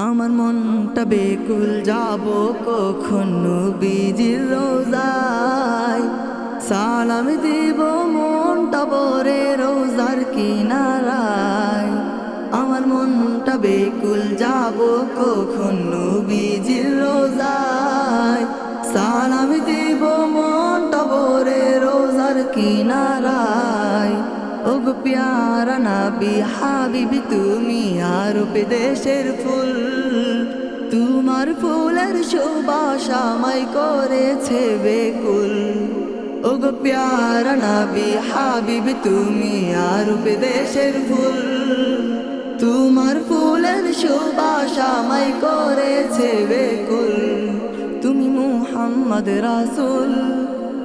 আমার মনটা বেকুল যাব কখন নবীজির রোজায়? সালাম দিব মনটা বরে রোজার কিনারায়। আমার মনটা বেকুল যাব কখন নবীজির রোজায়? সালাম দিব মনটা বরে রোজার কিনারায়। ওগো প্যারা নাবি হাবিবি তুমি আর দেশের ফুল। তোমার ফুলের সুবাস করেছে বেকুল। ওগো প্যারা নাবি হাবিবি তুমি আর দেশের ফুল। তোমার ফুলের সুবাস করেছে বেকুল। তুমি মুহাম্মদ রাসুল,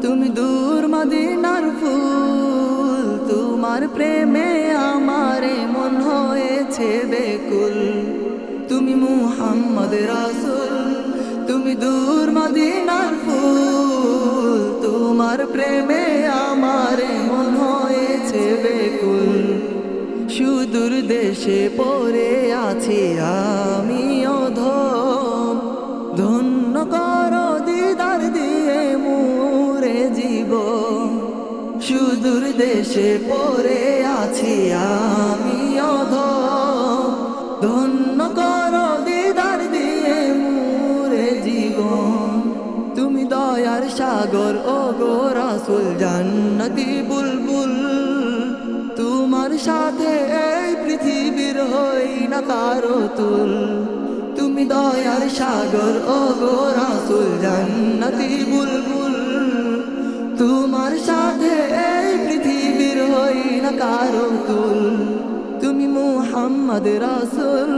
তুমি দূর মদিনার ফুল। তোমার প্রেমে আমারে মন হয়েছে বেকুল। তুমি মুহাম্মদ রাসুল, তুমি দূর মদিনার ফুল। তোমার প্রেমে আমারে মন হয়েছে বেকুল। সুদূর দেশে পড়ে আছি আমি সুদূর দেশে পড়ে আছি আমি অধ ধন্য কর দিদার দিয়ে মুরে জীবন। তুমি দয়ার সাগর ও গো রাসুল, জান্নতি বুলবুল। তোমার সাথে এই পৃথিবীর হই না কারও তুল। তুমি দয়ার সাগর ও গো রাসুল, জান্নতি বুলবুল। তোমার সাথে পৃথিবীর হই না কারও তুল তুমি মুহাম্মদ রাসুল,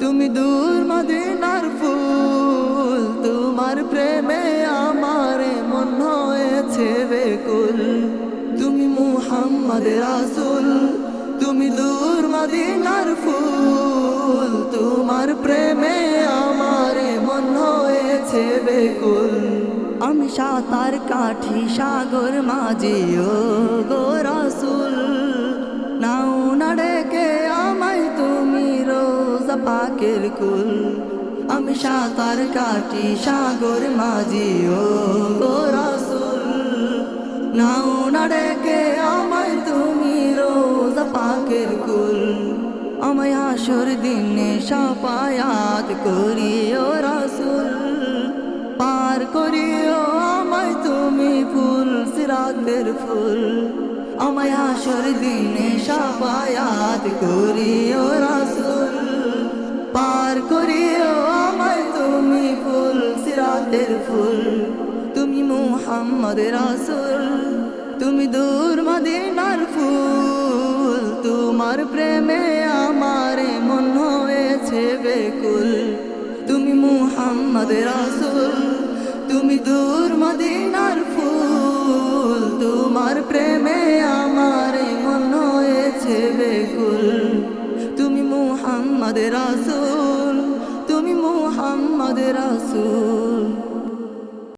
তুমি দূর মদিনার ফুল। তোমার প্রেমে আমার মন হয়েছে বেকুল। তুমি মুহাম্মদ রাসুল, তুমি দূর মদিনার ফুল। তোমার প্রেমে আমার মন হয়েছে বেকুল। আমি সাঁতার কাঠি সাগর মাঝি, ও গো রাসুল। নাও না ডেকে আমায় তুমি রোজ পাকের কুল। আমি সাঁতার কাটি সাগর মাঝি, ও গো রাসুল। নাও না ডেকে আমায় তুমি রোজ পাকের কুল। আমায় হাসর দিনে সাপায়াত করিও রাসুল। পার করিও আমায় তুমি ফুল সিরাতের ফুল। আমায় হাসর দিনে সাপায়াত করিও রাসুল। পার করিও আমায় তুমি ফুল সিরাতের ফুল। তুমি মুহাম্মদ রাসুল, তুমি দূর মদিনার ফুল। তোমার প্রেমে আমার মন হয়েছে বেকুল। তুমি মুহাম্মদ রাসুল। তুমি দূর মদিনার ফুল, তোমার প্রেমে আমার মন হয়েছে বেকুল। তুমি মুহাম্মদ রাসুল, তুমি মুহাম্মদ রাসুল।